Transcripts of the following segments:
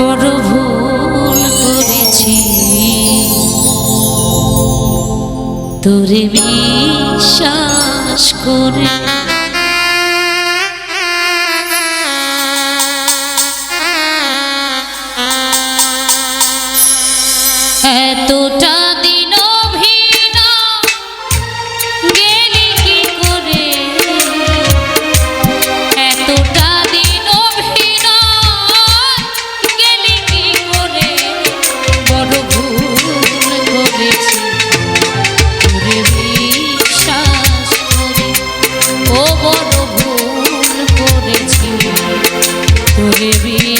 বড় ভুল করেছি। বিশ্বাস করে এতটা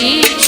need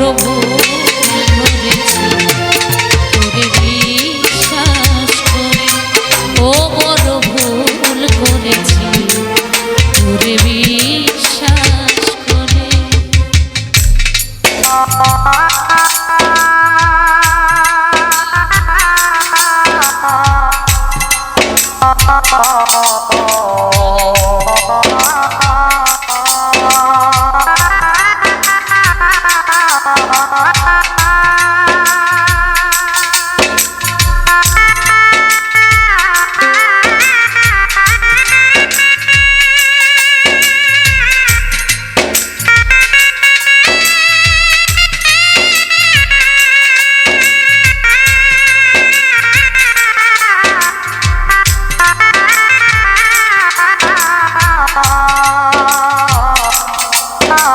বড়